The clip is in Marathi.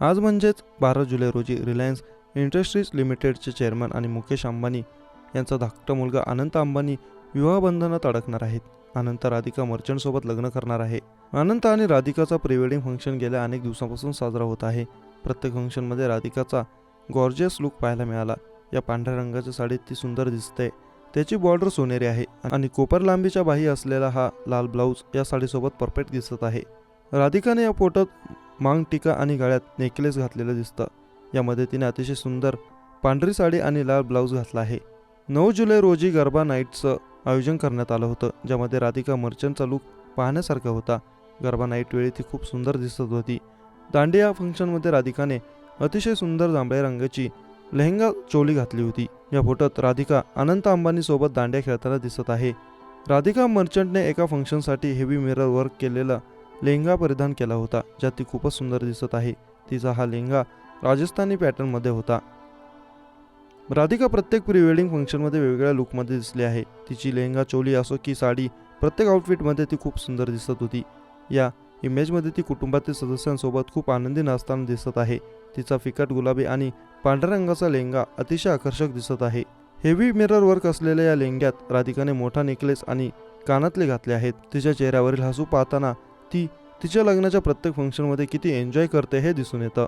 आज म्हणजेच बारा जुलै रोजी रिलायन्स इंडस्ट्रीज लिमिटेडचे चेअरमन आणि मुकेश अंबानी यांचा धाकटा मुलगा अनंत अंबानी विवाहबंधनात अडकणार आहेत. अनंत राधिका मर्चंटसोबत लग्न करणार आहे. अनंत आणि राधिकाचा प्रिवेडिंग फंक्शन गेल्या अनेक दिवसांपासून साजरा होत आहे. प्रत्येक फंक्शनमध्ये राधिकाचा गॉर्जियस लुक पाहायला मिळाला. या पांढऱ्या रंगाच्या साडीत ती सुंदर दिसते. त्याची बॉर्डर सोनेरी आहे आणि कोपर लांबीच्या बाही असलेला हा लाल ब्लाऊज या साडीसोबत परफेक्ट दिसत आहे. राधिकाने या फोटोत मांग टिका आणि गळ्यात नेकलेस घातलेलं दिसतं. यामध्ये तिने अतिशय सुंदर पांढरी साडी आणि लाल ब्लाऊज घातला आहे. नऊ जुलै रोजी गरबा नाईटचं आयोजन करण्यात आलं होतं ज्यामध्ये राधिका मर्चंटचा लूक पाहण्यासारखा होता. गरबा नाईट वेळी ती खूप सुंदर दिसत होती. दांडिया फंक्शनमध्ये राधिकाने अतिशय सुंदर जांभळ्या रंगाची लेहंगा चोली घातली होती. या फोटोत राधिका अनंत अंबानी सोबत खेळताना दिसत आहे. राधिका मर्चंटने एका फंक्शनसाठी हेवी मिरर वर्क केलेला लेहंगा परिधान केला होता ज्यात ती खूपच सुंदर दिसत आहे. तिचा हा लेहंगा राजस्थानी पॅटर्नमध्ये होता. राधिका प्रत्येक प्री वेडिंग फंक्शनमध्ये वेगवेगळ्या लुकमध्ये दिसली आहे. तिची लेहंगा चोली असो की साडी प्रत्येक आउटफिटमध्ये ती खूप सुंदर दिसत होती. या इमेजमध्ये ती कुटुंबातील सदस्यांसोबत खूप आनंदी नाचताना दिसत आहे. तिचा फिकट गुलाबी आणि पांढऱ्या रंगाचा लेहंगा अतिशय आकर्षक दिसत आहे. हेवी मिरर वर्क असलेल्या या लेहंग्यात राधिकाने मोठा नेकलेस आणि कानातले घातले आहेत. तिच्या चेहऱ्यावरील हसू पाहताना ती तिच्या लग्नाच्या प्रत्येक फंक्शनमध्ये किती एन्जॉय करते हे दिसून येतं.